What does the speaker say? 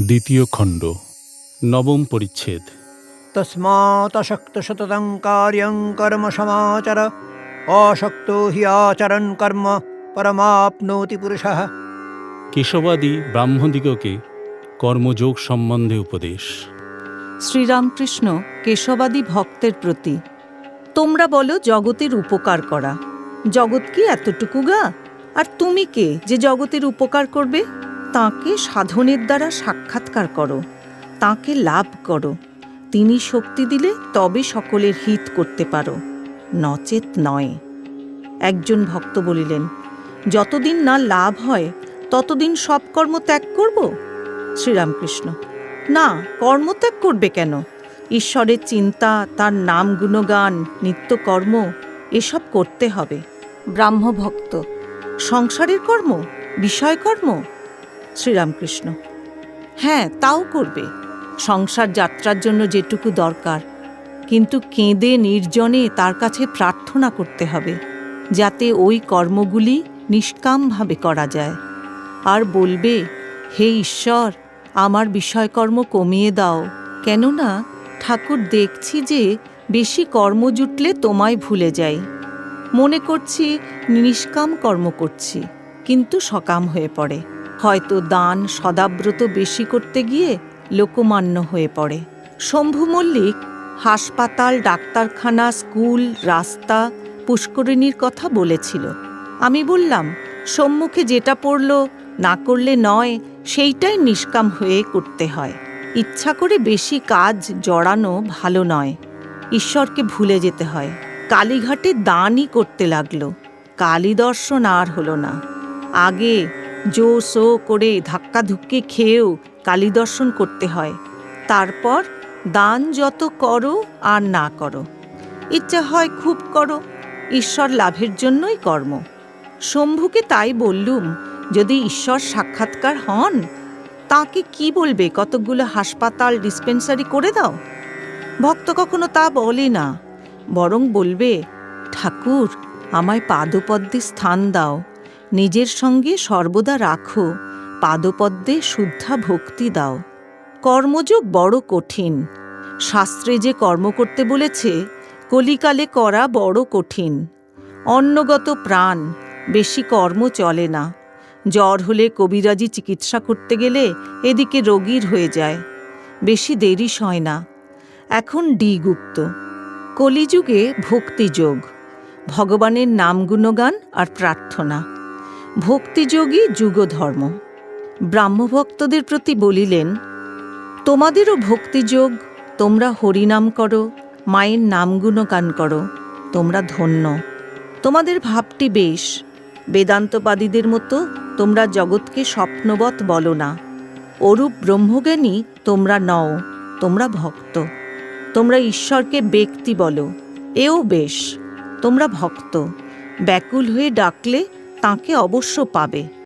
দ্বিতীয় খণ্ড নবম পরিচ্ছেদ। তস্মাতশক্তশততং কার্যং কর্ম সমাচার অশক্ত হি আচরণ কর্ম পরমাপ্নোতি পুরুষ। কেশবাদী ব্রাহ্মদিগকে কর্মযোগ সম্বন্ধে উপদেশ। শ্রীরামকৃষ্ণ কেশবাদী ভক্তের প্রতি তোমরা বলো জগতের উপকার করা। জগৎ কি এতটুকু গা? আর তুমি কে যে জগতের উপকার করবে? তাকে সাধনের দ্বারা সাক্ষাৎকার করো, তাকে লাভ করো। তিনি শক্তি দিলে তবে সকলের হিত করতে পারো। নচেত নয়। একজন ভক্ত বলিলেন, যতদিন না লাভ হয়, ততদিন সব কর্ম ত্যাগ করব? শ্রীরামকৃষ্ণ, না কর্মত্যাগ করবে কেন? ঈশ্বরের চিন্তা, তার নাম গুণগান, নিত্যকর্ম, এসব করতে হবে। ব্রাহ্মভক্ত, সংসারের কর্ম, বিষয়কর্ম শ্রীরামকৃষ্ণ। হ্যাঁ তাও করবে। সংসার যাত্রার জন্য যেটুকু দরকার। কিন্তু কেঁদে নির্জনে তার কাছে প্রার্থনা করতে হবে, যাতে ওই কর্মগুলি নিষ্কামভাবে করা যায়। আর বলবে, হে ঈশ্বর, আমার বিষয়কর্ম কমিয়ে দাও। কেননা ঠাকুর দেখছি যে বেশি কর্ম জুটলে তোমায় ভুলে যাই। মনে করছি নিষ্কাম কর্ম করছি, কিন্তু সকাম হয়ে পড়ে। হয়তো দান সদাব্রত বেশি করতে গিয়ে লোকমান্য হয়ে পড়ে। শম্ভু মল্লিক, হাসপাতাল, ডাক্তারখানা, স্কুল, রাস্তা, পুষ্করিণীর কথা বলেছিল। আমি বললাম, সম্মুখে যেটা পড়ল না করলে নয়, সেইটাই নিষ্কাম হয়ে করতে হয়। ইচ্ছা করে বেশি কাজ জড়ানো ভালো নয়। ঈশ্বরকে ভুলে যেতে হয়। কালীঘাটে দানই করতে লাগল। কালী দর্শন আর হলো না। আগে জো সো করে ধাক্কা ধুক্কি খেয়েও কালী দর্শন করতে হয়। তারপর দান যত করো আর না করো। ইচ্ছা হয় খুব করো, ঈশ্বর লাভের জন্যই কর্ম। শম্ভুকে তাই বললুম, যদি ঈশ্বর সাক্ষাৎকার হন, তাকে কি বলবে? কতকগুলো হাসপাতাল ডিসপেন্সারি করে দাও? ভক্ত কখনো তা বলে না, বরং বলবে, ঠাকুর, আমায় পাদপদ্মে স্থান দাও। নিজের সঙ্গে সর্বদা রাখো, পাদপদ্মে শুদ্ধা ভক্তি দাও। কর্মযোগ বড় কঠিন, শাস্ত্রে যে কর্ম করতে বলেছে, কলিকালে করা বড় কঠিন। অন্নগত প্রাণ, বেশি কর্ম চলে না। জ্বর হলে কবিরাজি চিকিৎসা করতে গেলে এদিকে রোগীর হয়ে যায়, বেশি দেরি সয় না। এখন ডি গুপ্ত কলিযুগে ভক্তিযোগ, ভগবানের নাম গুণগান আর প্রার্থনা। ভক্তিযোগই যুগধর্ম। ব্রাহ্মভক্তদের প্রতি বলিলেন, তোমাদেরও ভক্তিযোগ, তোমরা হরিনাম করো, মায়ের নাম গুণগান করো, তোমরা ধন্য। তোমাদের ভাবটি বেশ, বেদান্তবাদীদের মতো তোমরা জগৎকে স্বপ্নবৎ বলো না। অরূপ ব্রহ্মজ্ঞানী তোমরা নও, তোমরা ভক্ত। তোমরা ঈশ্বরকে ব্যক্তি বলো, এও বেশ, তোমরা ভক্ত। ব্যাকুল হয়ে ডাকলে তাকে অবশ্য পাবে।